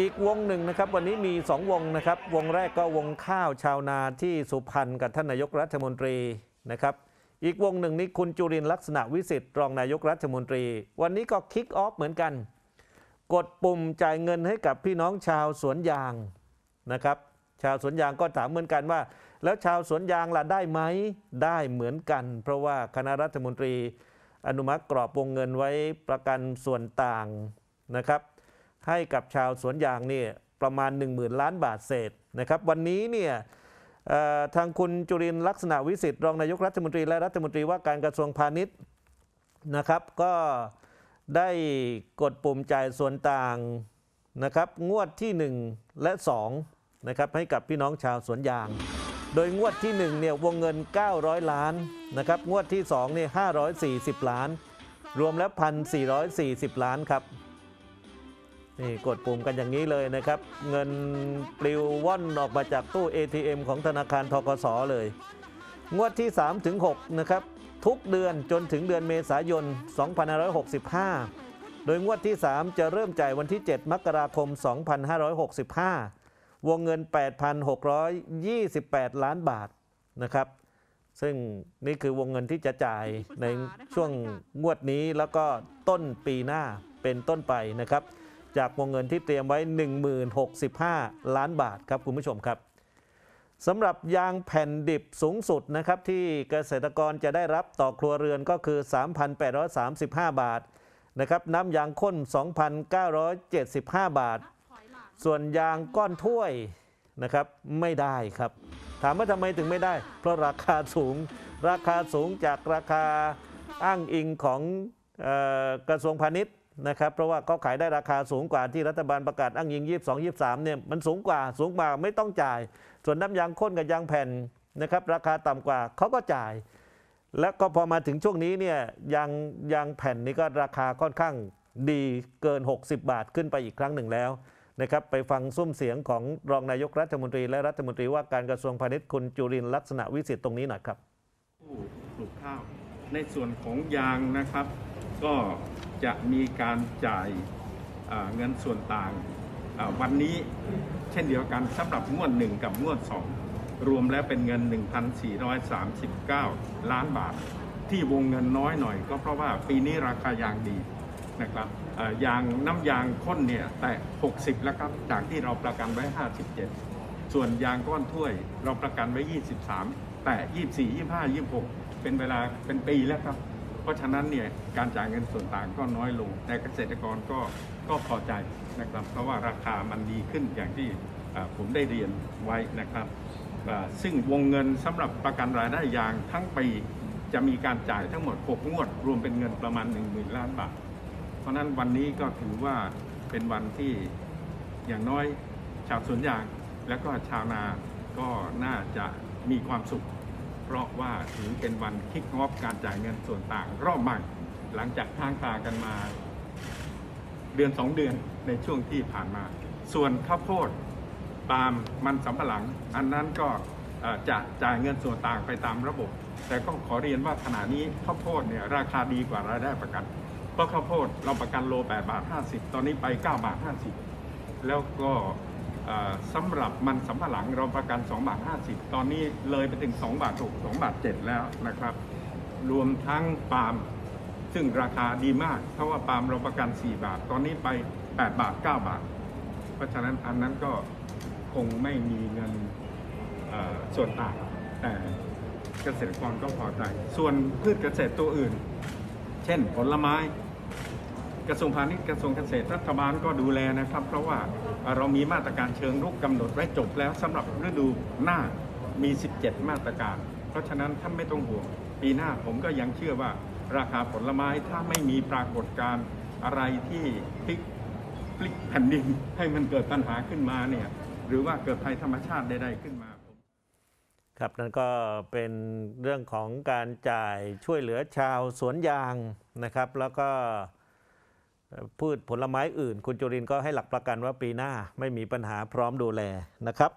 อีกวงหนึ่งนะครับวันนี้มีสองวงนะครับ วงแรกก็วงข้าวชาวนาที่สุพรรณกับท่านนายกรัฐมนตรีนะครับ อีกวงหนึ่งนี้คุณจุรินลักษณะวิสิทธิ์รองนายกรัฐมนตรี วันนี้ก็คิกออฟเหมือนกัน กดปุ่มจ่ายเงินให้กับพี่น้องชาวสวนยางนะครับ ชาวสวนยางก็ถามเหมือนกันว่า แล้วชาวสวนยางล่ะได้ไหมได้เหมือนกัน เพราะว่าคณะรัฐมนตรี อนุมัติกรอบวงเงินไว้ประกันส่วนต่างนะครับ ให้กับชาวสวนยางนี่ประมาณ 1 0,000 ล้านบาทเศษนะครับวันนี้เนี่ยทางคุณจุรินลักษณะวิสิทธิ์รองนายกรัฐมนตรีและรัฐมนตรีว่าการกระทรวงพาณิชย์นะครับ ก็ได้กดปุ่มจ่ายส่วนต่างนะครับงวดที่ 1 และ2นะครับให้กับพี่น้องชาวสวนยาง โดยงวดที่1เนี่ยวงเงิน 900 ล้านนะครับงวดที่2เนี่ย540 ล้าน รวมแล้ว 1,440 ล้านครับ นี่กดปุ่มกันอย่างนี้เลยนะครับ เงินปลิวว่อนออกมาจากตู้ ATM ของธนาคารทกสเลย งวดที่ 3 ถึง 6 นะครับ ทุกเดือนจนถึงเดือนเมษายน 2565 โดยงวดที่ 3 จะเริ่มจ่ายวันที่ 7 มกราคม 2565 วงเงิน 8,628 ล้านบาทนะครับ ซึ่งนี่คือวงเงินที่จะจ่ายในช่วงงวดนี้แล้วก็ต้นปีหน้าเป็นต้นไปนะครับ จากวงเงินที่เตรียมไว้ 1065 ล้านบาทครับคุณผู้ชมครับสำหรับยางแผ่นดิบสูงสุดนะครับที่เกษตรกรจะได้รับต่อครัวเรือนก็คือ 3,835 บาทนะครับน้ำยางข้น 2,975 บาท ส่วนยางก้อนถ้วยนะครับไม่ได้ครับ ถามว่าทำไมถึงไม่ได้ เพราะราคาสูงราคาสูงจากราคาอ้างอิงของออกระทรวงพาณิชย์ นะครับเพราะว่าเขาขายได้ราคาสูงกว่าที่รัฐบาลประกาศอ้างอิง 22 23เนี่ยมันสูงกว่าสูงกว่าไม่ต้องจ่าย ส่วนน้ำยางข้นกับยางแผ่นนะครับราคาต่ำกว่าเขาก็จ่าย แล้วก็พอมาถึงช่วงนี้เนี่ยยางยางแผ่นนี่ก็ราคาค่อนข้างดีเกิน 60 บาทขึ้นไปอีกครั้งหนึ่งแล้วนะครับไปฟังซุ้มเสียงของรองนายกรัฐมนตรี และรัฐมนตรีว่าการกระทรวงพาณิชย์คุณจุรินร์ลักษณะวิสิทธิ์ตรงนี้หน่อยครับผู้ปลูกข้าวในส่วนของยางนะครับ ก็ จะมีการจ่ายเงินส่วนต่างวันนี้เช่นเดียวกันสำหรับงวด 1 กับงวด 2 รวมแล้วเป็นเงิน 1,439 ล้านบาท ที่วงเงินน้อยหน่อย ก็เพราะว่าปีนี้ราคายางดีนะครับยางน้ำยางข้นเนี่ยแต่ 60 แล้วครับจากที่เราประกันไว้ 57 ส่วนยางก้อนถ้วยเราประกันไว้ 23 แต่ 24 25 26 เป็นเวลาเป็นปีแล้วครับ เพราะฉะนั้นเนี่ยการจ่ายเงินส่วนต่างก็น้อยลง แต่เกษตรกรก็ก็พอใจนะครับ เพราะว่าราคามันดีขึ้นอย่างที่ผมได้เรียนไว้นะครับซึ่งวงเงินสำหรับประกันรายได้ยางทั้งปีจะมีการจ่ายทั้งหมด 6 งวด รวมเป็นเงินประมาณ 1 0,000 ล้านบาท เพราะฉะนั้นวันนี้ก็ถือว่าเป็นวันที่อย่างน้อยชาวสวนยาง และก็ชาวนาก็น่าจะมีความสุข เพราะว่าถือเป็นวันคิกออฟการจ่ายเงินส่วนต่างรอบใหม่หลังจากทางตากันมา เดือนสองเดือนในช่วงที่ผ่านมา ส่วนข้าวโพดปาล์มมันสำปะหลัง อันนั้นก็จะจ่ายเงินส่วนต่างไปตามระบบ แต่ก็ขอเรียนว่าขณะนี้ข้าวโพดเนี่ยราคาดีกว่ารายได้ประกัน เพราะข้าวโพดเราประกันโล8บาท50 ตอนนี้ไป 9 บาท 50 แล้วก็ สำหรับมันสำปะหลังเราประกัน2บาท50 ตอนนี้เลยไปถึง2บาท6 2บาท7แล้วนะครับ รวมทั้งปาล์มซึ่งราคาดีมาก เพราะว่าปาล์มเราประกัน 4 บาท ตอนนี้ไป 8 บาท 9 บาท เพราะฉะนั้นอันนั้นก็คงไม่มีเงินส่วนต่างแต่เกษตรกรก็พอใจ ส่วนพืชเกษตรตัวอื่น เช่นผลไม้ กระทรวงพาณิชย์กระทรวงเกษตรรัฐบาลก็ดูแลนะครับ เพราะว่าเรามีมาตรการเชิงรุกกำหนดไว้จบแล้วสำหรับฤดูหน้ามี 17 มาตรการ เพราะฉะนั้นท่านไม่ต้องห่วง ปีหน้าผมก็ยังเชื่อว่าราคาผลไม้ถ้าไม่มีปรากฏการณ์อะไรที่พลิกพลิกแผ่นดินให้มันเกิดปัญหาขึ้นมาเนี่ยหรือว่าเกิดภัยธรรมชาติใดๆขึ้นมา ครับนั่นก็เป็นเรื่องของการจ่ายช่วยเหลือชาวสวนยางนะครับ แล้วก็ พืชผลไม้อื่น คุณจุรินก็ให้หลักประกันว่าปีหน้าไม่มีปัญหาพร้อมดูแลนะครับ